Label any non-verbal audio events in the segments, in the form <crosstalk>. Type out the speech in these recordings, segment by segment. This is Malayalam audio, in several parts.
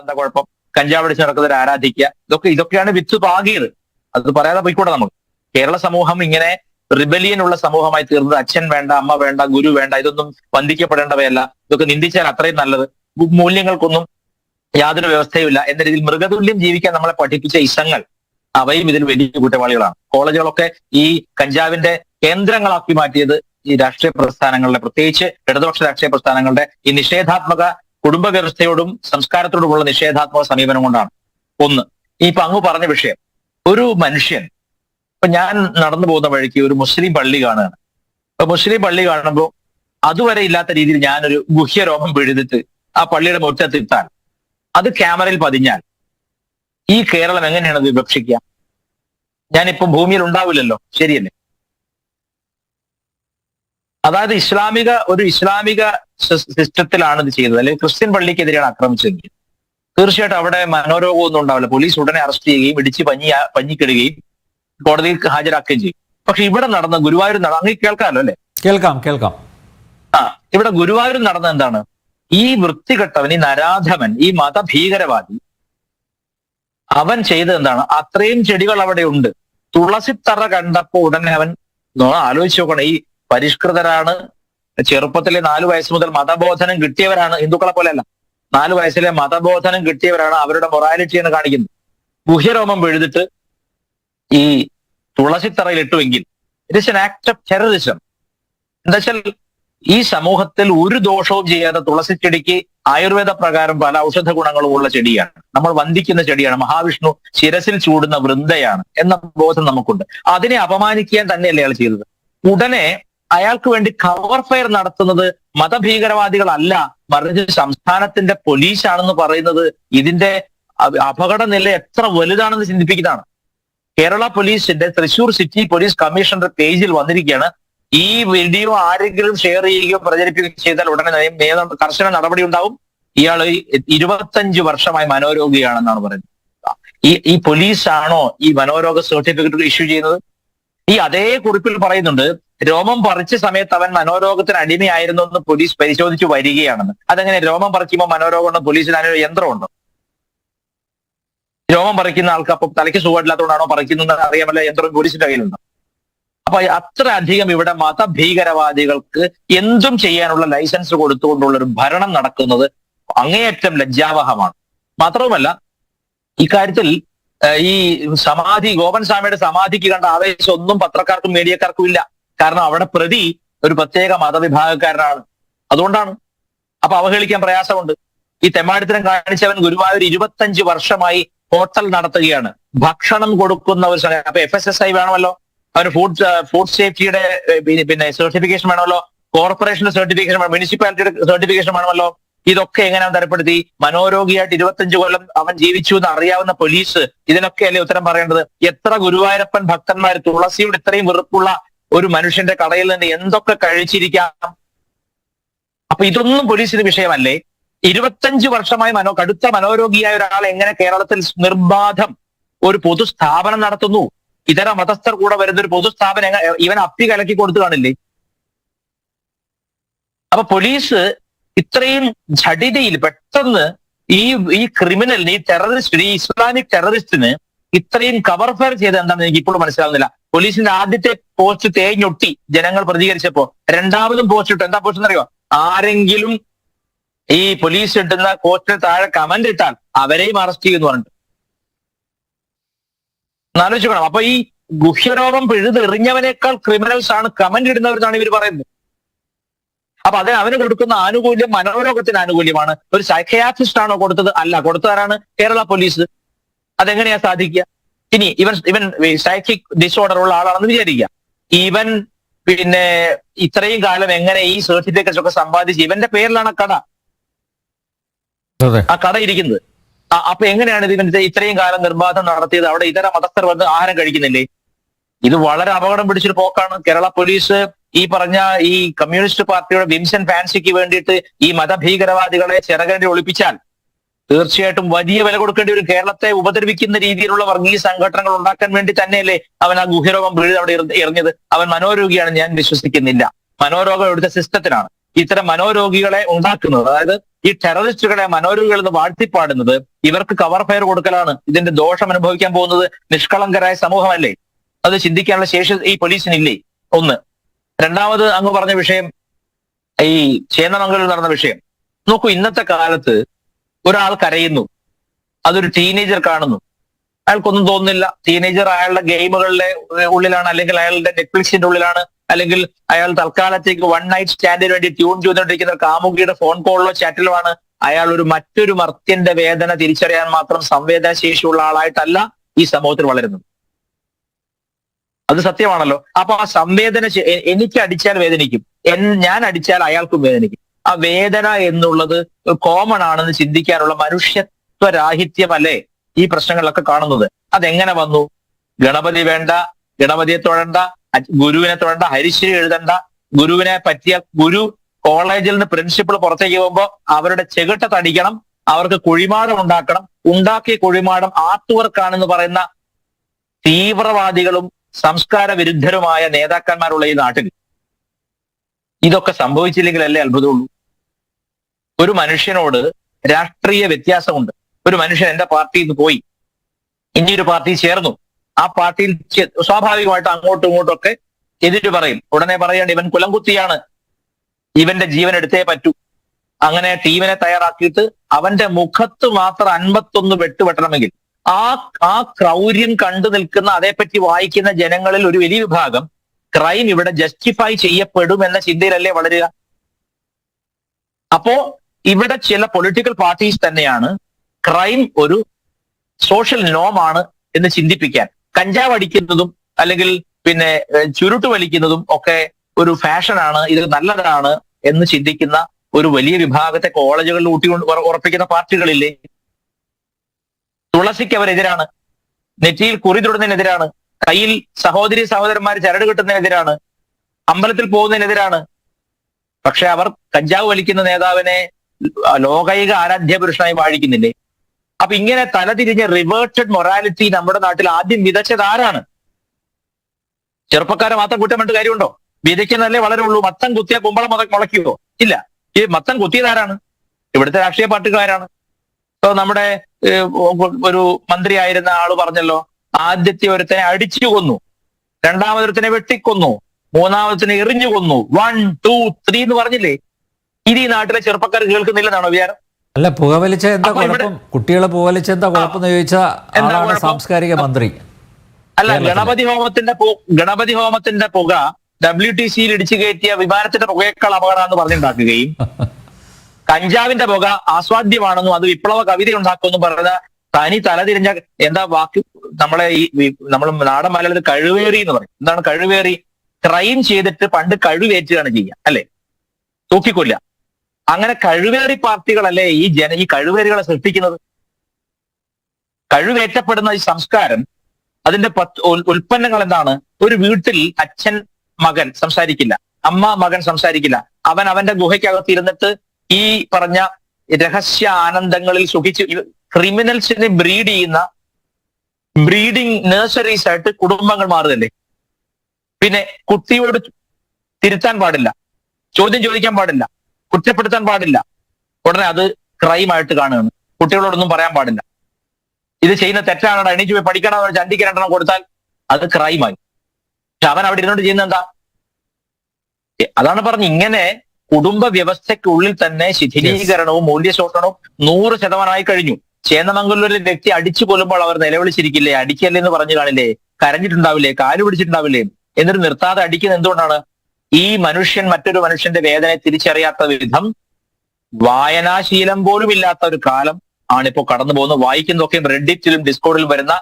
എന്താ കുഴപ്പം? കഞ്ചാവ് അടിച്ച് നടക്കുന്നവരെ ആരാധിക്കുക? ഇതൊക്കെ ഇതൊക്കെയാണ് വിത്ത് പാകിയത്. അത് പറയാതെ പോയിക്കൂടെ നമുക്ക് കേരള സമൂഹം ഇങ്ങനെ റിബലിയൻ ഉള്ള സമൂഹമായി തീർന്നത് അച്ഛൻ വേണ്ട അമ്മ വേണ്ട ഗുരു വേണ്ട ഇതൊന്നും വന്ദിക്കപ്പെടേണ്ടവയല്ല. ഇതൊക്കെ നിന്ദിച്ചാൽ അത്രയും നല്ലത്. മൂല്യങ്ങൾക്കൊന്നും യാതൊരു വ്യവസ്ഥയുമില്ല എന്ന രീതിയിൽ മൃഗതുല്യം ജീവിക്കാൻ നമ്മളെ പഠിപ്പിച്ച ഇസങ്ങൾ അവയും ഇതിൽ വലിയ കുറ്റവാളികളാണ്. കോളേജുകളൊക്കെ ഈ കഞ്ചാവിന്റെ കേന്ദ്രങ്ങളാക്കി മാറ്റിയത് ഈ രാഷ്ട്രീയ പ്രസ്ഥാനങ്ങളുടെ പ്രത്യേകിച്ച് ഇടതുപക്ഷ രാഷ്ട്രീയ പ്രസ്ഥാനങ്ങളുടെ ഈ നിഷേധാത്മക കുടുംബ വ്യവസ്ഥയോടും സംസ്കാരത്തോടുമുള്ള നിഷേധാത്മക സമീപനം കൊണ്ടാണ്. ഒന്ന് ഈ പങ്കു പറഞ്ഞ വിഷയം. ഒരു മനുഷ്യൻ ഇപ്പൊ ഞാൻ നടന്നു പോകുന്ന വഴിക്ക് ഒരു മുസ്ലിം പള്ളി കാണുകയാണ്. അപ്പൊ മുസ്ലിം പള്ളി കാണുമ്പോൾ അതുവരെ ഇല്ലാത്ത രീതിയിൽ ഞാനൊരു ഗുഹ്യരോഗം പിഴുതിട്ട് ആ പള്ളിയുടെ മുറ്റത്തിട്ടാൽ അത് ക്യാമറയിൽ പതിഞ്ഞാൽ ഈ കേരളം എങ്ങനെയാണ് അത് വിവക്ഷിക്കുക? ഞാനിപ്പോ ഭൂമിയിൽ ഉണ്ടാവില്ലല്ലോ ശരിയല്ലേ? അതായത് ഇസ്ലാമിക ഒരു ഇസ്ലാമിക സിസ്റ്റത്തിലാണ് ഇത് ചെയ്തത് അല്ലെങ്കിൽ ക്രിസ്ത്യൻ പള്ളിക്കെതിരെയാണ് ആക്രമിച്ചതെങ്കിൽ തീർച്ചയായിട്ടും അവിടെ മനോരോഗമൊന്നും ഉണ്ടാവില്ല. പോലീസ് ഉടനെ അറസ്റ്റ് ചെയ്യുകയും ഇടിച്ച് പഞ്ഞി പഞ്ഞിക്കിടുകയും കോടതിയിൽ ഹാജരാക്കുകയും ചെയ്യും. പക്ഷെ ഇവിടെ നടന്ന ഗുരുവായൂർ നട അങ്ങനെ കേൾക്കാമല്ലോ അല്ലെ? കേൾക്കാം കേൾക്കാം. ആ ഇവിടെ ഗുരുവായൂർ നടന്ന എന്താണ്? ഈ വൃത്തികെട്ടവൻ ഈ നരാധമൻ ഈ മതഭീകരവാദി അവൻ ചെയ്തത് എന്താണ്? അത്രയും ചെടികൾ അവിടെ ഉണ്ട്. തുളസിത്തറ കണ്ടപ്പോ ഉടനെ അവൻ ആലോചിച്ച് നോക്കണം. ഈ പരിഷ്കൃതരാണ്. ചെറുപ്പത്തിലെ നാലു വയസ്സ് മുതൽ മതബോധനം കിട്ടിയവരാണ് ഹിന്ദുക്കളെ പോലെയല്ല. നാലു വയസ്സിലെ മതബോധനം കിട്ടിയവരാണ് അവരുടെ മൊറാലിറ്റി എന്ന് കാണിക്കുന്നത്. ഗുഹ്യരോമം എഴുതിട്ട് ഈ തുളസിത്തറയിൽ ഇട്ടുവെങ്കിൽ it an act of terrorism എന്താ ഈ സമൂഹത്തിൽ ഒരു ദോഷവും ചെയ്യാതെ തുളസി ചെടിക്ക് ആയുർവേദ പ്രകാരം പല ഔഷധ ഗുണങ്ങളും ഉള്ള ചെടിയാണ്. നമ്മൾ വന്ദിക്കുന്ന ചെടിയാണ്. മഹാവിഷ്ണു ശിരസിൽ ചൂടുന്ന വൃന്ദയാണ് എന്ന ബോധം നമുക്കുണ്ട്. അതിനെ അപമാനിക്കാൻ തന്നെയല്ലേ അയാൾ ചെയ്തത്. ഉടനെ അയാൾക്ക് വേണ്ടി കവർ ഫയർ നടത്തുന്നത് മതഭീകരവാദികളല്ല. മറിച്ച് സംസ്ഥാനത്തിന്റെ പോലീസാണെന്ന് പറയുന്നത് ഇതിന്റെ അപകട നില എത്ര വലുതാണെന്ന് ചിന്തിപ്പിക്കുന്നതാണ്. കേരള പോലീസിന്റെ തൃശൂർ സിറ്റി പോലീസ് കമ്മീഷണറുടെ പേജിൽ വന്നിരിക്കുകയാണ്. ഈ വീഡിയോ ആരെങ്കിലും ഷെയർ ചെയ്യുകയോ പ്രചരിപ്പിക്കുകയോ ചെയ്താൽ ഉടനെ കർശന നടപടി ഉണ്ടാവും. ഇയാൾ ഇരുപത്തഞ്ച് വർഷമായി മനോരോഗിയാണെന്നാണ് പറയുന്നത്. ഈ ഈ പോലീസാണോ ഈ മനോരോഗ സർട്ടിഫിക്കറ്റ് ഇഷ്യൂ ചെയ്യുന്നത്? ഈ അതേ കുറിപ്പിൽ പറയുന്നുണ്ട് രോമം പറിച്ച സമയത്ത് അവൻ മനോരോഗത്തിന് അടിമയായിരുന്നു എന്ന് പോലീസ് പരിശോധിച്ചു വരികയാണെന്ന്. അതെങ്ങനെ രോമം പറിക്കുമ്പോൾ മനോരോഗം പോലീസിന് അതിനൊരു യന്ത്രമുണ്ടോ രോമം പറിക്കുന്ന ആൾക്ക് അപ്പം തലയ്ക്ക് സുഖമില്ലാത്തതുകൊണ്ടാണോ പറിക്കുന്നത് അറിയാമല്ല യന്ത്രം പോലീസിന്റെ കയ്യിലുണ്ടോ. അപ്പൊ അത്ര അധികം ഇവിടെ മതഭീകരവാദികൾക്ക് എന്തും ചെയ്യാനുള്ള ലൈസൻസ് കൊടുത്തുകൊണ്ടുള്ള ഒരു ഭരണം നടക്കുന്നത് അങ്ങേയറ്റം ലജ്ജാവഹമാണ്. മാത്രവുമല്ല ഇക്കാര്യത്തിൽ ഈ സമാധി ഗോപൻ സ്വാമിയുടെ സമാധിക്ക് കണ്ട ആവേശം ഒന്നും പത്രക്കാർക്കും മീഡിയക്കാർക്കും ഇല്ല. കാരണം അവിടെ പ്രതി ഒരു പ്രത്യേക മതവിഭാഗക്കാരനാണ്. അതുകൊണ്ടാണ്. അപ്പൊ അവഹേളിക്കാൻ പ്രയാസമുണ്ട്. ഈ തെമ്മാടിത്തരം കാണിച്ചവൻ ഗുരുവായൂർ ഇരുപത്തഞ്ച് വർഷമായി ഹോട്ടൽ നടത്തുകയാണ്. ഭക്ഷണം കൊടുക്കുന്ന ഒരു സ്ഥലം. അപ്പൊ എഫ് എസ് എസ് ഐ വേണമല്ലോ? അവന് ഫുഡ് ഫുഡ് സേഫ്റ്റിയുടെ പിന്നെ- സർട്ടിഫിക്കേഷൻ വേണമല്ലോ? കോർപ്പറേഷന്റെ സർട്ടിഫിക്കേഷൻ വേണം. മുനിസിപ്പാലിറ്റിയുടെ സർട്ടിഫിക്കേഷൻ വേണമല്ലോ? ഇതൊക്കെ എങ്ങനെ തരപ്പെടുത്തി? മനോരോഗിയായിട്ട് ഇരുപത്തഞ്ച് കൊല്ലം അവൻ ജീവിച്ചു എന്ന് അറിയാവുന്ന പോലീസ് ഇതിനൊക്കെ അല്ലേ ഉത്തരം പറയേണ്ടത്? എത്ര ഗുരുവായൂരപ്പൻ ഭക്തന്മാർ തുളസിയോട് ഇത്രയും വെറുപ്പുള്ള ഒരു മനുഷ്യന്റെ കടയിൽ നിന്ന് എന്തൊക്കെ കഴിച്ചിരിക്കാം? അപ്പൊ ഇതൊന്നും പോലീസിന് വിഷയമല്ലേ? ഇരുപത്തഞ്ച് വർഷമായി മനോ കടുത്ത മനോരോഗിയായ ഒരാൾ എങ്ങനെ കേരളത്തിൽ നിർബാധം ഒരു പൊതുസ്ഥാപനം നടത്തുന്നു? ഇതര മതസ്ഥർ കൂടെ വരുന്ന ഒരു പൊതുസ്ഥാപനം ഇവൻ അപ്പി കലക്കി കൊടുത്തു കാണില്ലേ? അപ്പൊ പോലീസ് ഇത്രയും ഝടിതയിൽ പെട്ടെന്ന് ഈ ഈ ക്രിമിനലിന് ഈ ടെററിസ്റ്റ് ഈ ഇസ്ലാമിക് ടെററിസ്റ്റിന് ഇത്രയും കവർ ഫയർ ചെയ്ത് എന്താണെന്ന് എനിക്ക് ഇപ്പോഴും മനസ്സിലാവുന്നില്ല. പോലീസിന്റെ ആദ്യത്തെ പോസ്റ്റ് തേഞ്ഞൊട്ടി ജനങ്ങൾ പ്രതികരിച്ചപ്പോ. രണ്ടാമതും പോസ്റ്റ് ഇട്ടു. എന്താ പോസ്റ്റ് എന്നറിയോ? ആരെങ്കിലും ഈ പോലീസ് ഇട്ടുന്ന പോസ്റ്റിന് താഴെ കമന്റ് ഇട്ടാൽ അവരെയും അറസ്റ്റ് ചെയ്യുമെന്ന് പറഞ്ഞിട്ട്. ആലോചിക്കണം. അപ്പൊ ഈ ഗുഹ്യരോഗം പിഴുതെറിഞ്ഞവനേക്കാൾ ക്രിമിനൽസ് ആണ് കമന്റ് ഇടുന്നവരെന്നാണ് ഇവർ പറയുന്നത്. അപ്പൊ അത് അവന് കൊടുക്കുന്ന ആനുകൂല്യം മനോരോഗത്തിന് ആനുകൂല്യമാണ്. ഒരു സൈക്കയാട്രിസ്റ്റ് ആണോ കൊടുത്തത്? അല്ല. കൊടുത്തതാരാണ്? കേരള പോലീസ്. അതെങ്ങനെയാ സാധിക്കുക? ഇനി ഇവൻ ഇവൻ സൈക്കിക് ഡിസോർഡർ ഉള്ള ആളാണെന്ന് വിചാരിക്കുക. ഇവൻ പിന്നെ ഇത്രയും കാലം എങ്ങനെ ഈ സർട്ടിഫിക്കറ്റ്സ് ഒക്കെ സമ്പാദിച്ച് ഇവന്റെ പേരിലാണ് ആ കട. ആ കട ഇരിക്കുന്നത്. അപ്പൊ എങ്ങനെയാണ് ഇത് ഇവന്റെ ഇത്രയും കാലം നിർബാധം നടത്തിയത്? അവിടെ ഇതര മതസ്ഥർ വന്ന് ആഹാരം കഴിക്കുന്നില്ലേ? ഇത് വളരെ അപകടം പിടിച്ചൊരു പോക്കാണ്. കേരള പോലീസ് ഈ പറഞ്ഞ ഈ കമ്മ്യൂണിസ്റ്റ് പാർട്ടിയുടെ വിംസൻ ഫാൻസിക്ക് വേണ്ടിയിട്ട് ഈ മതഭീകരവാദികളെ ചിറകേണ്ടി ഒളിപ്പിച്ചാൽ തീർച്ചയായിട്ടും വലിയ വില കൊടുക്കേണ്ടി വരും. കേരളത്തെ ഉപദ്രവിക്കുന്ന രീതിയിലുള്ള വർഗീയ സംഘടനകൾ ഉണ്ടാക്കാൻ വേണ്ടി തന്നെയല്ലേ അവൻ ആ ഗുഹ്യരോഗം വീട് അവിടെ എറി- എറിഞ്ഞത്. അവൻ മനോരോഗിയാണ് ഞാൻ വിശ്വസിക്കുന്നില്ല. മനോരോഗം ഇവിടുത്തെ സിസ്റ്റത്തിനാണ്. ഇത്തരം മനോരോഗികളെ ഉണ്ടാക്കുന്നത് അതായത് ഈ ടെററിസ്റ്റുകളെ മനോരോഗികൾ എന്ന് വാഴ്ത്തിപ്പാടുന്നത് ഇവർക്ക് കവർ ഫയർ കൊടുക്കലാണ്. ഇതിന്റെ ദോഷം അനുഭവിക്കാൻ പോകുന്നത് നിഷ്കളങ്കരായ സമൂഹമല്ലേ? അത് ചിന്തിക്കാനുള്ള ശേഷി ഈ പോലീസിനില്ലേ? ഒന്ന്. രണ്ടാമത് അങ്ങ് പറഞ്ഞ വിഷയം ഈ ചേന്നമംഗലിൽ നടന്ന വിഷയം. നോക്കൂ ഇന്നത്തെ കാലത്ത് ഒരാൾ കരയുന്നു. അതൊരു ടീനേജർ കാണുന്നു. അയാൾക്കൊന്നും തോന്നുന്നില്ല. ടീനേജർ അയാളുടെ ഗെയിമുകളുടെ ഉള്ളിലാണ് അല്ലെങ്കിൽ അയാളുടെ നെറ്റ്ഫ്ലിക്സിന്റെ ഉള്ളിലാണ് അല്ലെങ്കിൽ അയാൾ തൽക്കാലത്തേക്ക് വൺ നൈറ്റ് സ്റ്റാൻഡിന് വേണ്ടി ട്യൂൺ ചെയ്തുകൊണ്ടിരിക്കുന്ന കാമുകിയുടെ ഫോൺ കോളിലോ ചാറ്റിലോ ആണ് അയാൾ ഒരു മറ്റൊരു മർത്യന്റെ വേദന തിരിച്ചറിയാൻ മാത്രം സംവേദനശേഷിയുള്ള ആളായിട്ടല്ല ഈ സമൂഹത്തിൽ വളരുന്നത്. അത് സത്യമാണല്ലോ. അപ്പൊ ആ സംവേദന എനിക്ക് അടിച്ചാൽ വേദനിക്കും. ഞാൻ അടിച്ചാൽ അയാൾക്കും വേദനിക്കും. ആ വേദന എന്നുള്ളത് കോമൺ ആണെന്ന് ചിന്തിക്കാനുള്ള മനുഷ്യത്വരാഹിത്യമല്ലേ ഈ പ്രശ്നങ്ങളിലൊക്കെ കാണുന്നത്? അതെങ്ങനെ വന്നു? ഗണപതി വേണ്ട ഗണപതിയെ തൊഴണ്ട ഗുരുവിനെ തൊഴണ്ട ഹരിശ്രീ എഴുതണ്ട ഗുരുവിനെ പറ്റിയ ഗുരു കോളേജിൽ നിന്ന് പ്രിൻസിപ്പൾ പുറത്തേക്ക് പോകുമ്പോൾ അവരുടെ ചെകിട്ട തടിക്കണം അവർക്ക് കുഴിമാടം ഉണ്ടാക്കണം ഉണ്ടാക്കിയ കുഴിമാടം ആർട്ട് വർക്കാണെന്ന് പറയുന്ന തീവ്രവാദികളും സംസ്കാര വിരുദ്ധരുമായ നേതാക്കന്മാരുള്ള ഈ നാട്ടിൽ. ഇതൊക്കെ സംഭവിച്ചില്ലെങ്കിലല്ലേ അത്ഭുതമുള്ളൂ. ഒരു മനുഷ്യനോട് രാഷ്ട്രീയ വ്യത്യാസമുണ്ട്. ഒരു മനുഷ്യൻ എന്റെ പാർട്ടിയിൽ നിന്ന് പോയി. ഇനി ഒരു പാർട്ടി ചേർന്നു. ആ പാർട്ടിയിൽ സ്വാഭാവികമായിട്ട് അങ്ങോട്ടും ഇങ്ങോട്ടും ഒക്കെ എതിര് പറയും. ഉടനെ പറയേണ്ട ഇവൻ കുലംകുത്തിയാണ്. ഇവന്റെ ജീവൻ എടുത്തേ പറ്റൂ. അങ്ങനെ ടീമിനെ തയ്യാറാക്കിയിട്ട് അവന്റെ മുഖത്ത് മാത്രം അൻപത്തൊന്ന് വെട്ടുവെട്ടണമെങ്കിൽ ആ ആ ക്രൗര്യം കണ്ടു നിൽക്കുന്ന അതേപ്പറ്റി വായിക്കുന്ന ജനങ്ങളിൽ ഒരു വലിയ വിഭാഗം ക്രൈം ഇവിടെ ജസ്റ്റിഫൈ ചെയ്യപ്പെടും എന്ന ചിന്തയിലല്ലേ വളരുക? അപ്പോ ഇവിടെ ചില പൊളിറ്റിക്കൽ പാർട്ടീസ് തന്നെയാണ് ക്രൈം ഒരു സോഷ്യൽ നോമാണ് എന്ന് ചിന്തിപ്പിക്കാൻ. കഞ്ചാവ് അടിക്കുന്നതും അല്ലെങ്കിൽ പിന്നെ ചുരുട്ട് വലിക്കുന്നതും ഒക്കെ ഒരു ഫാഷനാണ് ഇത് നല്ലതാണ് എന്ന് ചിന്തിക്കുന്ന ഒരു വലിയ വിഭാഗത്തെ കോളേജുകളിൽ ഊട്ടി ഉറപ്പിക്കുന്ന പാർട്ടികളില്ലേ? തുളസിക്ക് അവരെതിരാണ് നെറ്റിയിൽ കുറി തൊടുന്നതിനെതിരാണ്. കയ്യിൽ സഹോദരി സഹോദരന്മാർ ചരട് കിട്ടുന്നതിനെതിരാണ്. അമ്പലത്തിൽ പോകുന്നതിനെതിരാണ്. പക്ഷെ അവർ കഞ്ചാവ് വലിക്കുന്ന നേതാവിനെ ലോകൈക ആരാധ്യ പുരുഷനായി വാഴിക്കുന്നില്ലേ? അപ്പൊ ഇങ്ങനെ തലതിരിഞ്ഞ റിവേർട്ടഡ് മൊറാലിറ്റി നമ്മുടെ നാട്ടിൽ ആദ്യം വിതച്ചത് ആരാണ്? ചെറുപ്പക്കാരെ മാത്രം കുറ്റമിട്ട് കാര്യമുണ്ടോ? വിതയ്ക്കുന്നതല്ലേ വളരെ ഉള്ളൂ മത്തം കുത്തിയ കുമ്പളം മുത മുളയ്ക്കുമോ ഇല്ല. ഈ മത്തം കുത്തിയത് ആരാണ്? ഇവിടുത്തെ രാഷ്ട്രീയ പാർട്ടിക്കാരാണ് ഇപ്പൊ നമ്മുടെ ഒരു മന്ത്രിയായിരുന്ന ആൾ പറഞ്ഞല്ലോ ആദ്യത്തെ ഒരുത്തനെ അടിച്ചു കൊന്നു. രണ്ടാമതൊരുത്തനെ വെട്ടിക്കൊന്നു. മൂന്നാമതിനെ എറിഞ്ഞു കൊന്നു. വൺ ടു ത്രീ എന്ന് പറഞ്ഞില്ലേ? ഇത് ഈ നാട്ടിലെ ചെറുപ്പക്കാർ കേൾക്കുന്നില്ലെന്നാണോ വിചാരം? അല്ല പുകവലിച്ച എന്താ കുഴപ്പം? കുട്ടികളെ പുകവലിച്ച എന്താ കുഴപ്പം ചോദിച്ച ആളാണ് സാംസ്കാരിക മന്ത്രി അല്ല. ഗണപതി ഹോമത്തിന്റെ ഗണപതി ഹോമത്തിന്റെ പുക ഡബ്ല്യു ടി സിയിൽ ഇടിച്ചു കയറ്റിയ വിമാനത്തിന്റെ പുകയേക്കാൾ അപകടമാണെന്ന് പറഞ്ഞുണ്ടാക്കുകയും <laughs> കഞ്ചാവിന്റെ പുക ആസ്വാദ്യമാണെന്നും അത് വിപ്ലവ കവിത ഉണ്ടാക്കുമെന്നും പറഞ്ഞ തനി തലതിരിഞ്ഞ എന്താ വാക്ക്? നമ്മളെ ഈ നമ്മൾ നാടൻ മലയാളത്തിൽ കഴിവേറി എന്ന് പറയും. എന്താണ് കഴിവേറി? ക്രൈം ചെയ്തിട്ട് പണ്ട് കഴിവേറ്റുകയാണ് ചെയ്യുക അല്ലെ? തൂക്കിക്കൊല്ല അങ്ങനെ കഴിവേറി പാർട്ടികളല്ലേ ഈ ജന ഈ കഴിവേറികളെ സൃഷ്ടിക്കുന്നത്? കഴിവേറ്റപ്പെടുന്ന ഈ സംസ്കാരം അതിന്റെ പത്ത് ഉൽപ്പന്നങ്ങൾ എന്താണ്? ഒരു വീട്ടിൽ അച്ഛൻ മകൻ സംസാരിക്കില്ല. അമ്മ മകൻ സംസാരിക്കില്ല. അവൻ അവന്റെ ഗുഹയ്ക്കകത്ത് ഇരുന്നിട്ട് ഈ പറഞ്ഞ രഹസ്യ ആനന്ദങ്ങളിൽ സുഖിച്ച് ക്രിമിനൽസിനെ ബ്രീഡ് ചെയ്യുന്ന ബ്രീഡിംഗ് നഴ്സറീസ് ആയിട്ട് കുടുംബങ്ങൾ മാറുകയല്ലേ? പിന്നെ കുട്ടിയോട് തിരുത്താൻ പാടില്ല. ചോദ്യം ചോദിക്കാൻ പാടില്ല. കുറ്റപ്പെടുത്താൻ പാടില്ല. ഉടനെ അത് ക്രൈമായിട്ട് കാണുകയാണ്. കുട്ടികളോടൊന്നും പറയാൻ പാടില്ല. ഇത് ചെയ്യുന്ന തെറ്റാണ് എണീച്ച് പോയി പഠിക്കണം ചണ്ടിക്ക് രണ്ടെണ്ണം കൊടുത്താൽ അത് ക്രൈമായി. പക്ഷെ അവൻ അവിടെ ഇരുന്നോണ്ട് ചെയ്യുന്ന എന്താ? അതാണ് പറഞ്ഞ് ഇങ്ങനെ കുടുംബ വ്യവസ്ഥയ്ക്കുള്ളിൽ തന്നെ ശിഥിലീകരണവും മൂല്യശോഷണവും നൂറ് ശതമാനമായി കഴിഞ്ഞു. ചേന്നമംഗലൂരിലെ വ്യക്തി അടിച്ചു കൊല്ലുമ്പോൾ അവർ നിലവിളിച്ചിരിക്കില്ലേ? അടിക്കല്ലേ എന്ന് പറഞ്ഞു കാണില്ലേ? കരഞ്ഞിട്ടുണ്ടാവില്ലേ? കാൽ പിടിച്ചിട്ടുണ്ടാവില്ലേ? എന്നിട്ട് നിർത്താതെ അടിക്കുന്നത് എന്തുകൊണ്ടാണ്? ഈ മനുഷ്യൻ മറ്റൊരു മനുഷ്യന്റെ വേദനയെ തിരിച്ചറിയാത്ത വിധം വായനാശീലം പോലും ഇല്ലാത്ത ഒരു കാലം ആണിപ്പോ കടന്നു പോകുന്നത്. വായിക്കുന്നൊക്കെ റെഡിറ്റിലും ഡിസ്കോഡിലും വരുന്ന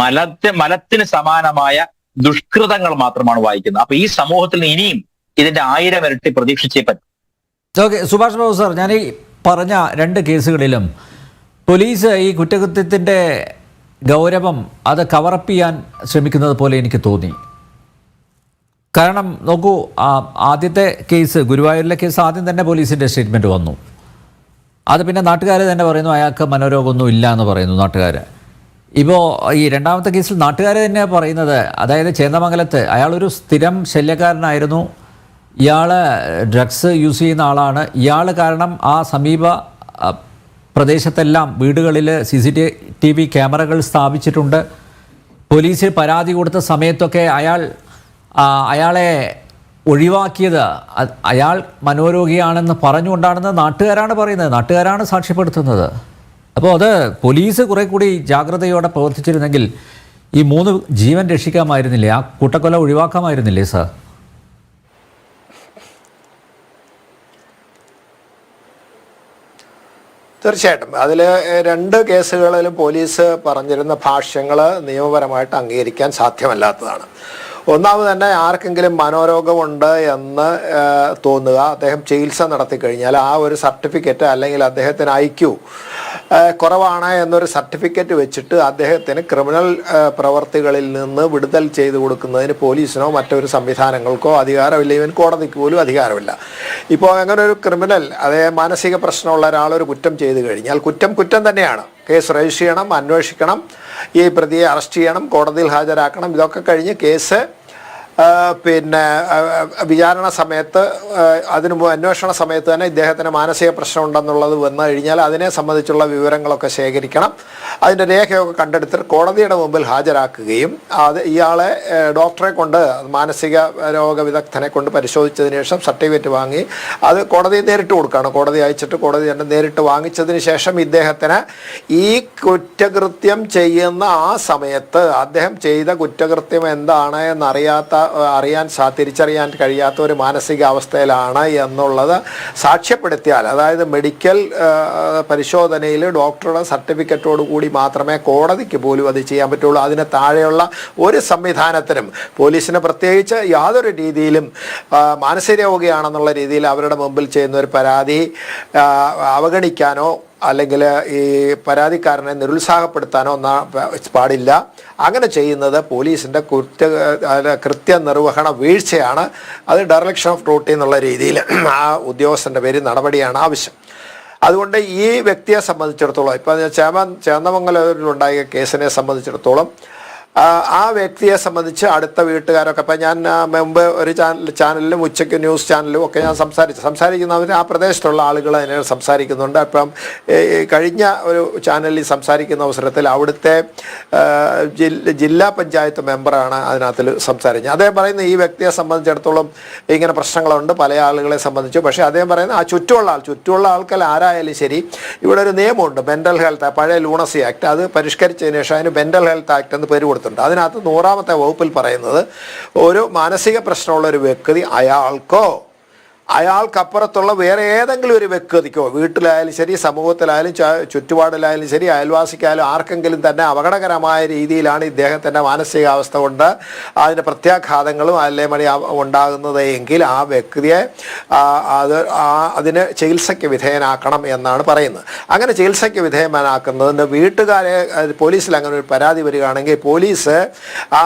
മലത്തെ മലത്തിന് സമാനമായ ദുഷ്കൃതങ്ങൾ മാത്രമാണ് വായിക്കുന്നത്. അപ്പൊ ഈ സമൂഹത്തിൽ ഇനിയും ഇതിന്റെ ആയിരം ഇരട്ടി പ്രതീക്ഷിച്ചേ പറ്റും. ഓക്കെ സുഭാഷ് ബാബു സാർ ഞാൻ ഈ പറഞ്ഞ രണ്ട് കേസുകളിലും പോലീസ് ഈ കുറ്റകൃത്യത്തിന്റെ ഗൗരവം അത് കവറപ്പ് ചെയ്യാൻ ശ്രമിക്കുന്നത് പോലെ എനിക്ക് തോന്നി. കാരണം നോക്കൂ ആദ്യത്തെ കേസ് ഗുരുവായൂരിലെ കേസ് ആദ്യം തന്നെ പോലീസിന്റെ സ്റ്റേറ്റ്മെന്റ് വന്നു. അത് പിന്നെ നാട്ടുകാർ തന്നെ പറയുന്നു അയാൾക്ക് മനോരോഗമൊന്നും ഇല്ല എന്ന് പറയുന്നു നാട്ടുകാർ ഇപ്പോൾ ഈ രണ്ടാമത്തെ കേസിൽ നാട്ടുകാർ തന്നെയാണ് പറയുന്നത്. അതായത് ചേന്ദമംഗലത്ത് അയാളൊരു സ്ഥിരം ശല്യക്കാരനായിരുന്നു. ഇയാൾ ഡ്രഗ്സ് യൂസ് ചെയ്യുന്ന ആളാണ്. ഇയാൾ കാരണം ആ സമീപ പ്രദേശത്തെല്ലാം വീടുകളിൽ സി സി ടി വി ക്യാമറകൾ സ്ഥാപിച്ചിട്ടുണ്ട്. പോലീസിൽ പരാതി കൊടുത്ത സമയത്തൊക്കെ അയാൾ അയാളെ ഒഴിവാക്കിയത് അയാൾ മനോരോഗിയാണെന്ന് പറഞ്ഞുകൊണ്ടാണെന്ന് നാട്ടുകാരാണ് പറയുന്നത്. നാട്ടുകാരാണ് സാക്ഷ്യപ്പെടുത്തുന്നത്. അപ്പോൾ അത് പോലീസ് കുറെ കൂടി ജാഗ്രതയോടെ പ്രവർത്തിച്ചിരുന്നെങ്കിൽ ഈ മൂന്ന് ജീവൻ രക്ഷിക്കാമായിരുന്നില്ലേ? ആ കൂട്ടക്കൊല ഒഴിവാക്കാമായിരുന്നില്ലേ സാർ? തീർച്ചയായിട്ടും. അതിൽ രണ്ട് കേസുകളിലും പോലീസ് പറഞ്ഞിരുന്ന ഭാഷ്യങ്ങൾ നിയമപരമായിട്ട് അംഗീകരിക്കാൻ സാധ്യമല്ലാത്തതാണ്. ഒന്നാമത് തന്നെ ആർക്കെങ്കിലും മനോരോഗമുണ്ട് എന്ന് തോന്നുക അദ്ദേഹം ചികിത്സ നടത്തി കഴിഞ്ഞാൽ ആ ഒരു സർട്ടിഫിക്കറ്റ് അല്ലെങ്കിൽ അദ്ദേഹത്തിന് ഐക്യു കുറവാണ് എന്നൊരു സർട്ടിഫിക്കറ്റ് വെച്ചിട്ട് അദ്ദേഹത്തിന് ക്രിമിനൽ പ്രവർത്തികളിൽ നിന്ന് വിടുതൽ ചെയ്തു കൊടുക്കുന്നതിന് പോലീസിനോ മറ്റൊരു സംവിധാനങ്ങൾക്കോ അധികാരമില്ല. ഇവൻ കോടതിക്ക് പോലും അധികാരമില്ല. ഇപ്പോൾ അങ്ങനെ ഒരു ക്രിമിനൽ അതായത് മാനസിക പ്രശ്നമുള്ള ഒരാൾ ഒരു കുറ്റം ചെയ്തു കഴിഞ്ഞാൽ കുറ്റം കുറ്റം തന്നെയാണ്. കേസ് രജിസ്റ്റർ ചെയ്യണം അന്വേഷിക്കണം ഈ പ്രതിയെ അറസ്റ്റ് ചെയ്യണം കോടതിയിൽ ഹാജരാക്കണം. ഇതൊക്കെ കഴിഞ്ഞ് കേസ് പിന്നെ വിചാരണ സമയത്ത് അതിന് അന്വേഷണ സമയത്ത് തന്നെ ഇദ്ദേഹത്തിന് മാനസിക പ്രശ്നമുണ്ടെന്നുള്ളത് വന്നു കഴിഞ്ഞാൽ അതിനെ സംബന്ധിച്ചുള്ള വിവരങ്ങളൊക്കെ ശേഖരിക്കണം. അതിന്റെ രേഖയൊക്കെ കണ്ടെടുത്ത് കോടതിയുടെ മുമ്പിൽ ഹാജരാക്കുകയും അത് ഇയാളെ ഡോക്ടറെ കൊണ്ട് മാനസിക രോഗ വിദഗ്ധനെ കൊണ്ട് പരിശോധിച്ചതിന് ശേഷം സർട്ടിഫിക്കറ്റ് വാങ്ങി അത് കോടതി നേരിട്ട് കൊടുക്കുകയാണ്. കോടതി അയച്ചിട്ട് കോടതി തന്നെ നേരിട്ട് വാങ്ങിച്ചതിന് ശേഷം ഇദ്ദേഹത്തിന് ഈ കുറ്റകൃത്യം ചെയ്യുന്ന ആ സമയത്ത് അദ്ദേഹം ചെയ്ത കുറ്റകൃത്യം എന്താണ് എന്നറിയാത്ത അറിയാൻ സാ തിരിച്ചറിയാൻ കഴിയാത്ത ഒരു മാനസികാവസ്ഥയിലാണ് എന്നുള്ളത് സാക്ഷ്യപ്പെടുത്തിയാൽ അതായത് മെഡിക്കൽ പരിശോധനയിൽ ഡോക്ടറുടെ സർട്ടിഫിക്കറ്റോട് കൂടി മാത്രമേ കോടതിക്ക് പോലും അത് ചെയ്യാൻ പറ്റുള്ളൂ. അതിന് താഴെയുള്ള ഒരു സംവിധാനത്തിനും പോലീസിന് പ്രത്യേകിച്ച് യാതൊരു രീതിയിലും മാനസിക രോഗിയാണെന്നുള്ള രീതിയിൽ അവരുടെ മുമ്പിൽ ചെയ്യുന്ന ഒരു പരാതി അവഗണിക്കാനോ അല്ലെങ്കിൽ ഈ പരാതിക്കാരനെ നിരുത്സാഹപ്പെടുത്താനോ ഒന്നാ പാടില്ല. അങ്ങനെ ചെയ്യുന്നത് പോലീസിന്റെ കുറ്റ കൃത്യനിർവഹണ വീഴ്ചയാണ്. അത് ഡയറക്ഷൻ ഓഫ് ഡ്യൂട്ടി എന്നുള്ള രീതിയിൽ ആ ഉദ്യോഗസ്ഥന്റെ പേര് നടപടിയാണ് ആവശ്യം. അതുകൊണ്ട് ഈ വ്യക്തിയെ സംബന്ധിച്ചിടത്തോളം ഇപ്പം ചേമ ചേന്നമംഗലൂരിലുണ്ടായ കേസിനെ സംബന്ധിച്ചിടത്തോളം ആ, വ്യക്തിയെ സംബന്ധിച്ച് അടുത്ത വീട്ടുകാരൊക്കെ ഇപ്പം ഞാൻ മുമ്പ് ഒരു ചാനൽ ചാനലിലും ഉച്ചയ്ക്ക് ന്യൂസ് ചാനലിലും ഒക്കെ ഞാൻ സംസാരിച്ചു സംസാരിക്കുന്നവർ ആ പ്രദേശത്തുള്ള ആളുകൾ അതിനെ സംസാരിക്കുന്നുണ്ട്. അപ്പം കഴിഞ്ഞ ഒരു ചാനലിൽ സംസാരിക്കുന്ന അവസരത്തിൽ അവിടുത്തെ ജില്ലാ പഞ്ചായത്ത് മെമ്പറാണ് അതിനകത്തിൽ സംസാരിച്ചത്. അദ്ദേഹം പറയുന്ന ഈ വ്യക്തിയെ സംബന്ധിച്ചിടത്തോളം ഇങ്ങനെ പ്രശ്നങ്ങളുണ്ട് പല ആളുകളെ സംബന്ധിച്ചു. പക്ഷേ അദ്ദേഹം പറയുന്ന ആ ചുറ്റുമുള്ള ആൾ ചുറ്റുമുള്ള ആൾക്കാർ ആരായാലും ശരി ഇവിടെ ഒരു നിയമമുണ്ട് മെന്റൽ ഹെൽത്ത് പഴയ ലൂണസി ആക്ട്. അത് പരിഷ്കരിച്ചതിന് ശേഷം അതിന് മെന്റൽ ഹെൽത്ത് ആക്ട് എന്ന് പേര് കൊടുത്തിട്ടുണ്ട്. അതിനകത്ത് നൂറാമത്തെ വകുപ്പിൽ പറയുന്നത് ഒരു മാനസിക പ്രശ്നമുള്ള ഒരു വ്യക്തി അയാൾക്കോ അയാൾക്കപ്പുറത്തുള്ള വേറെ ഏതെങ്കിലും ഒരു വ്യക്തിക്കോ വീട്ടിലായാലും ശരി സമൂഹത്തിലായാലും ചുറ്റുപാടിലായാലും ശരി അയൽവാസിക്കായാലും ആർക്കെങ്കിലും തന്നെ അപകടകരമായ രീതിയിലാണ് ഇദ്ദേഹത്തിന്റെ മാനസികാവസ്ഥ കൊണ്ട് അതിന്റെ പ്രത്യാഘാതങ്ങളും അല്ലേ മണി ഉണ്ടാകുന്നത് എങ്കിൽ ആ വ്യക്തിയെ അത് അതിന് ചികിത്സയ്ക്ക് വിധേയനാക്കണം എന്നാണ് പറയുന്നത്. അങ്ങനെ ചികിത്സയ്ക്ക് വിധേയനാക്കുന്നതിന് വീട്ടുകാരെ പോലീസിൽ അങ്ങനെ ഒരു പരാതി വരികയാണെങ്കിൽ പോലീസ് ആ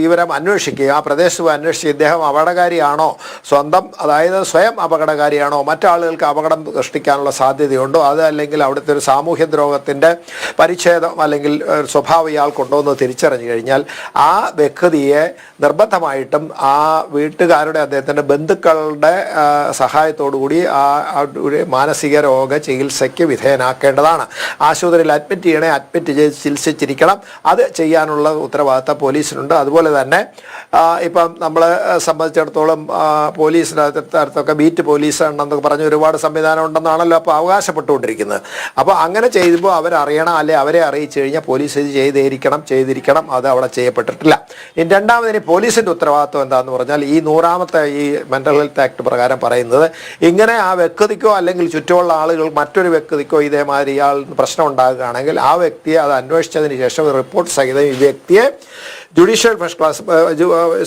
വിവരം അന്വേഷിക്കുക ആ പ്രദേശവും അന്വേഷിച്ച് ഇദ്ദേഹം അപകടകാരിയാണോ? സ്വന്തം അതായത് സ്വയം അപകടകാരിയാണോ? മറ്റാളുകൾക്ക് അപകടം സൃഷ്ടിക്കാനുള്ള സാധ്യതയുണ്ടോ? അത് അല്ലെങ്കിൽ അവിടുത്തെ ഒരു സാമൂഹ്യ ദ്രോഹത്തിന്റെ പരിച്ഛേദം അല്ലെങ്കിൽ സ്വഭാവം ഇയാൾക്കുണ്ടോ എന്ന് തിരിച്ചറിഞ്ഞു കഴിഞ്ഞാൽ ആ വ്യക്തിയെ നിർബന്ധമായിട്ടും ആ വീട്ടുകാരുടെ അദ്ദേഹത്തിന്റെ ബന്ധുക്കളുടെ സഹായത്തോടുകൂടി സഹായത്തോടു കൂടി ആ മാനസിക രോഗ ചികിത്സയ്ക്ക് വിധേയനാക്കേണ്ടതാണ്. ആശുപത്രിയിൽ അഡ്മിറ്റ് ചെയ്യണേ അഡ്മിറ്റ് ചെയ്ത് ചികിത്സിച്ചിരിക്കണം. അത് ചെയ്യാനുള്ള ഉത്തരവാദിത്തം പോലീസിനുണ്ട്. അതുപോലെ തന്നെ ഇപ്പം നമ്മളെ സംബന്ധിച്ചിടത്തോളം ആ, അടുത്തൊക്കെ ബീറ്റ് പോലീസ് ഉണ്ടെന്നൊക്കെ പറഞ്ഞ് ഒരുപാട് സംവിധാനം ഉണ്ടെന്നാണല്ലോ അപ്പോൾ അവകാശപ്പെട്ടുകൊണ്ടിരിക്കുന്നത്. അപ്പോൾ അങ്ങനെ ചെയ്യുമ്പോൾ അവരറിയണം അല്ലെ അവരെ അറിയിച്ചു കഴിഞ്ഞാൽ പോലീസ് ഇത് ചെയ്തിരിക്കണം ചെയ്തിരിക്കണം. അത് അവിടെ ചെയ്യപ്പെട്ടിട്ടില്ല. ഇനി രണ്ടാമതിന് പോലീസിന്റെ ഉത്തരവാദിത്വം എന്താണെന്ന് പറഞ്ഞാൽ ഈ നൂറാമത്തെ ഈ മെന്റൽ ഹെൽത്ത് ആക്ട് പ്രകാരം പറയുന്നത് ഇങ്ങനെ ആ വ്യക്തിക്കോ അല്ലെങ്കിൽ ചുറ്റുമുള്ള ആളുകൾ മറ്റൊരു വ്യക്തിക്കോ ഇതേമാതിരി ഇയാൾ പ്രശ്നം ഉണ്ടാകുകയാണെങ്കിൽ ആ വ്യക്തിയെ അത് അന്വേഷിച്ചതിന് ശേഷം റിപ്പോർട്ട് സഹിതം ഈ വ്യക്തിയെ judicial first class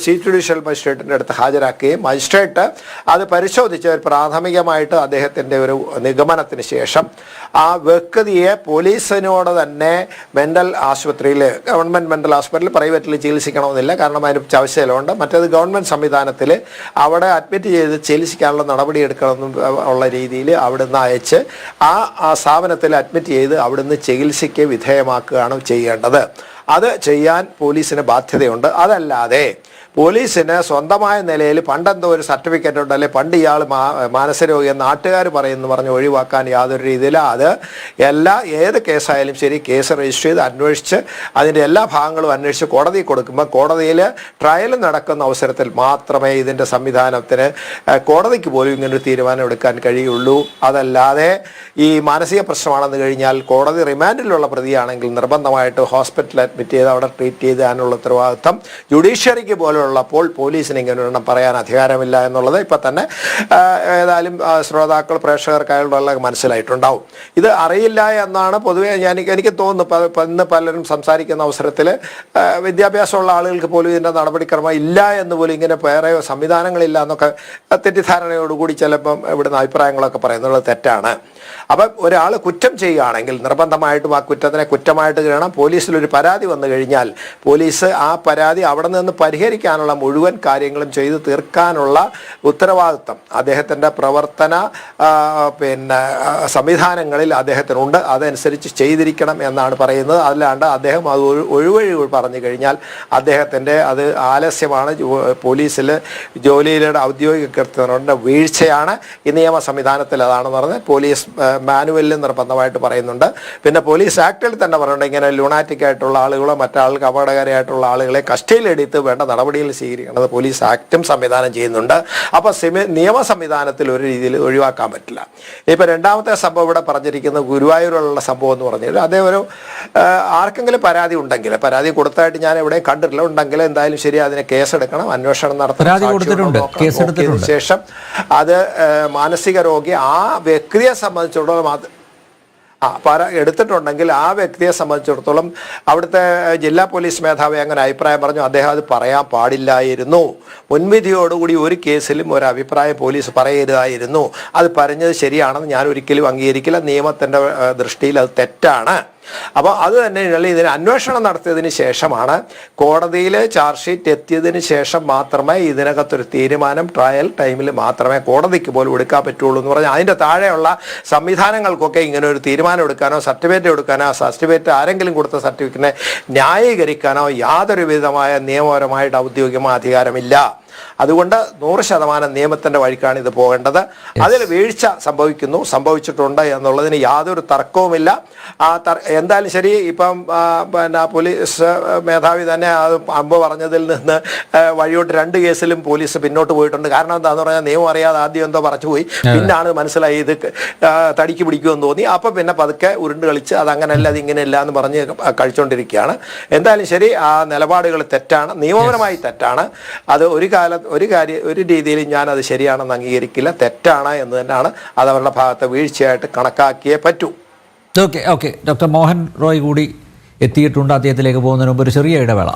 chief judicial മജിസ്ട്രേറ്റിന്റെ അടുത്ത് ഹാജരാക്കുകയും മജിസ്ട്രേറ്റ് അത് പരിശോധിച്ച് പ്രാഥമികമായിട്ട് അദ്ദേഹത്തിന്റെ ഒരു നിഗമനത്തിന് ശേഷം ആ വ്യക്തിയെ പോലീസിനോട് തന്നെ മെന്റൽ ആശുപത്രിയിൽ ഗവൺമെന്റ് മെന്റൽ ആശുപത്രിയിൽ പ്രൈവറ്റിൽ ചികിത്സിക്കണമെന്നില്ല. കാരണം അതിന് ചവശയിലുണ്ട്. മറ്റേത് ഗവൺമെന്റ് സംവിധാനത്തിൽ അവിടെ അഡ്മിറ്റ് ചെയ്ത് ചികിത്സിക്കാനുള്ള നടപടി എടുക്കണമെന്നും ഉള്ള രീതിയിൽ അവിടുന്ന് അയച്ച് ആ സ്ഥാപനത്തിൽ അഡ്മിറ്റ് ചെയ്ത് അവിടുന്ന് ചികിത്സയ്ക്ക് വിധേയമാക്കുകയാണ് ചെയ്യേണ്ടത്. അത് ചെയ്യാൻ പോലീസിന് ബാധ്യതയുണ്ട്. അതല്ലാതെ പോലീസിന് സ്വന്തമായ നിലയിൽ പണ്ടെന്തോ ഒരു സർട്ടിഫിക്കറ്റ് ഉണ്ടല്ലേ പണ്ട് ഇയാൾ മാനസരോഗി എന്ന് നാട്ടുകാർ പറയുന്നു പറഞ്ഞ് ഒഴിവാക്കാൻ യാതൊരു രീതിയിലും. അത് എല്ലാ ഏത് കേസായാലും ശരി കേസ് രജിസ്റ്റർ ചെയ്ത് അന്വേഷിച്ച് അതിന്റെ എല്ലാ ഭാഗങ്ങളും അന്വേഷിച്ച് കോടതി കൊടുക്കുമ്പോൾ കോടതിയിൽ ട്രയൽ നടക്കുന്ന അവസരത്തിൽ മാത്രമേ ഇതിന്റെ സംവിധാനത്തിന് കോടതിക്ക് പോലും ഇങ്ങനൊരു തീരുമാനം എടുക്കാൻ കഴിയുള്ളൂ. അതല്ലാതെ ഈ മാനസിക പ്രശ്നമാണെന്ന് കഴിഞ്ഞാൽ കോടതി റിമാൻഡിലുള്ള പ്രതിയാണെങ്കിൽ നിർബന്ധമായിട്ട് ഹോസ്പിറ്റലിൽ അഡ്മിറ്റ് ചെയ്ത് അവിടെ ട്രീറ്റ് ചെയ്താനുള്ള ഉത്തരവാദിത്തം ജുഡീഷ്യറിക്ക് പോലുള്ളപ്പോൾ പോലീസിന് ഇങ്ങനെ ഒരെണ്ണം പറയാൻ അധികാരമില്ല എന്നുള്ളത് ഇപ്പം തന്നെ ഏതായാലും ശ്രോതാക്കൾ പ്രേക്ഷകർക്കായുള്ള മനസ്സിലായിട്ടുണ്ടാവും. ഇത് അറിയില്ല എന്നാണ് പൊതുവേ ഞാൻ എനിക്ക് തോന്നുന്നു. ഇന്ന് പലരും സംസാരിക്കുന്ന അവസരത്തിൽ വിദ്യാഭ്യാസമുള്ള ആളുകൾക്ക് പോലും ഇതിന്റെ നടപടിക്രമം ഇല്ല എന്ന് പോലും ഇങ്ങനെ വേറെ സംവിധാനങ്ങളില്ല എന്നൊക്കെ തെറ്റിദ്ധാരണയോടുകൂടി ചിലപ്പം ഇവിടുന്ന് അഭിപ്രായങ്ങളൊക്കെ പറയുന്നത് തെറ്റാണ്. അപ്പം ഒരാൾ കുറ്റം ചെയ്യുകയാണെങ്കിൽ നിർബന്ധമായിട്ടും ആ കുറ്റത്തിനെ കുറ്റമായിട്ട് കാണാം പോലീസിലൊരു പരാതി വന്നു കഴിഞ്ഞാൽ പോലീസ് ആ പരാതി അവിടെ നിന്ന് പരിഹരിക്കാനുള്ള മുഴുവൻ കാര്യങ്ങളും ചെയ്തു തീർക്കാനുള്ള ഉത്തരവാദിത്തം അദ്ദേഹത്തിന്റെ പ്രവർത്തന പിന്നെ സംവിധാനങ്ങളിൽ അദ്ദേഹത്തിനുണ്ട്. അതനുസരിച്ച് ചെയ്തിരിക്കണം എന്നാണ് പറയുന്നത്. അല്ലാണ്ട് അദ്ദേഹം അത് ഒഴി- ഒഴിവഴി പറഞ്ഞു കഴിഞ്ഞാൽ അദ്ദേഹത്തിന്റെ അത് ആലസ്യമാണ്. പോലീസിൽ ജോലിയിലൂടെ ഔദ്യോഗിക കൃത്യങ്ങളുടെ വീഴ്ചയാണ്. ഈ നിയമ സംവിധാനത്തിൽ അതാണെന്ന് പറഞ്ഞ് പോലീസ് മാനുവലിൽ നിർബന്ധമായിട്ട് പറയുന്നുണ്ട്. പിന്നെ പോലീസ് ആക്ടിൽ തന്നെ പറയുന്നുണ്ട് ഇങ്ങനെ ലുണാറ്റിക് ആയിട്ടുള്ള ആളുകളോ മറ്റാൾക്ക് അപകടകാരിയായിട്ടുള്ള ആളുകളെ കസ്റ്റഡിയിലെടുത്ത് വേണ്ട നടപടികൾ സ്വീകരിക്കേണ്ടത് പോലീസ് ആക്റ്റും സംവിധാനം ചെയ്യുന്നുണ്ട്. അപ്പോൾ നിയമ സംവിധാനത്തിൽ ഒരു രീതിയിൽ ഒഴിവാക്കാൻ പറ്റില്ല. ഇപ്പൊ രണ്ടാമത്തെ സംഭവം ഇവിടെ പറഞ്ഞിരിക്കുന്ന ഗുരുവായൂരിലുള്ള സംഭവം എന്ന് പറഞ്ഞാൽ അതേ ഒരു ആർക്കെങ്കിലും പരാതി ഉണ്ടെങ്കിൽ പരാതി കൊടുത്തായിട്ട് ഞാൻ എവിടെയും കണ്ടിട്ടില്ല. ഉണ്ടെങ്കിൽ എന്തായാലും ശരി അതിനെ കേസെടുക്കണം അന്വേഷണം നടത്തണം. ശേഷം അത് മാനസിക രോഗി ആ വ്യക്തിയെ സംബന്ധിച്ചിടത്തോളം ആ പര എടുത്തിട്ടുണ്ടെങ്കിൽ ആ വ്യക്തിയെ സംബന്ധിച്ചിടത്തോളം അവിടുത്തെ ജില്ലാ പോലീസ് മേധാവി അങ്ങനെ അഭിപ്രായം പറഞ്ഞു. അദ്ദേഹം അത് പറയാൻ പാടില്ലായിരുന്നു. മുൻവിധിയോടുകൂടി ഒരു കേസിലും ഒരു അഭിപ്രായം പോലീസ് പറയരുതായിരുന്നു. അത് പറഞ്ഞത് ശരിയാണെന്ന് ഞാൻ ഒരിക്കലും അംഗീകരിക്കില്ല. നിയമത്തിന്റെ ദൃഷ്ടിയിൽ അത് തെറ്റാണ്. അപ്പോൾ അത് തന്നെ ഇതിന് അന്വേഷണം നടത്തിയതിന് ശേഷമാണ് കോടതിയിൽ ചാർജ് ഷീറ്റ് എത്തിയതിന് ശേഷം മാത്രമേ ഇതിനകത്തൊരു തീരുമാനം ട്രയൽ ടൈമിൽ മാത്രമേ കോടതിക്ക് പോലും എടുക്കാൻ പറ്റുള്ളൂ എന്ന് പറഞ്ഞാൽ അതിന്റെ താഴെയുള്ള സംവിധാനങ്ങൾക്കൊക്കെ ഇങ്ങനെ ഒരു തീരുമാനം എടുക്കാനോ സർട്ടിഫിക്കറ്റ് എടുക്കാനോ സർട്ടിഫിക്കറ്റ് ആരെങ്കിലും കൊടുത്ത സർട്ടിഫിക്കറ്റിനെ ന്യായീകരിക്കാനോ യാതൊരു വിധമായ നിയമപരമായിട്ട് ഔദ്യോഗികമായ അധികാരമില്ല. അതുകൊണ്ട് നൂറ് ശതമാനം നിയമത്തിന്റെ വഴിക്കാണ് ഇത് പോകേണ്ടത്. അതിൽ വീഴ്ച സംഭവിക്കുന്നു സംഭവിച്ചിട്ടുണ്ട് എന്നുള്ളതിന് യാതൊരു തർക്കവുമില്ല. ആ എന്തായാലും ശരി ഇപ്പം പിന്നെ പോലീസ് മേധാവി തന്നെ അത് അമ്പ് പറഞ്ഞതിൽ നിന്ന് വഴിയോട്ട് രണ്ട് കേസിലും പോലീസ് പിന്നോട്ട് പോയിട്ടുണ്ട്. കാരണം എന്താന്ന് പറഞ്ഞാൽ നിയമം അറിയാതെ ആദ്യം എന്തോ പറഞ്ഞു പോയി. പിന്നാണ് മനസ്സിലായി ഇത് തടിക്ക് പിടിക്കുമെന്ന് തോന്നി. അപ്പം പിന്നെ പതുക്കെ ഉരുണ്ട് കളിച്ച് അത് അങ്ങനെയല്ല അത് ഇങ്ങനെയല്ല എന്ന് പറഞ്ഞ് കഴിച്ചുകൊണ്ടിരിക്കുകയാണ് എന്തായാലും ശരി ആ നിലപാടുകൾ തെറ്റാണ്. നിയമപരമായി തെറ്റാണ്. അത് ഒരു കാലം ഒരു കാര്യം ഒരു രീതിയിലും ഞാൻ അത് ശരിയാണെന്ന് അംഗീകരിക്കില്ല തെറ്റാണ് എന്ന് തന്നെയാണ് അത് അവരുടെ ഭാഗത്തെ വീഴ്ചയായിട്ട് കണക്കാക്കിയേ പറ്റൂ. Okay okay doctor Mohan Roy കൂടി എത്തിയിട്ടുണ്ട്. അദ്ദേഹത്തിലേക്ക് പോകുന്നതിന് മുമ്പ് ഒരു ചെറിയ ഇടവേള.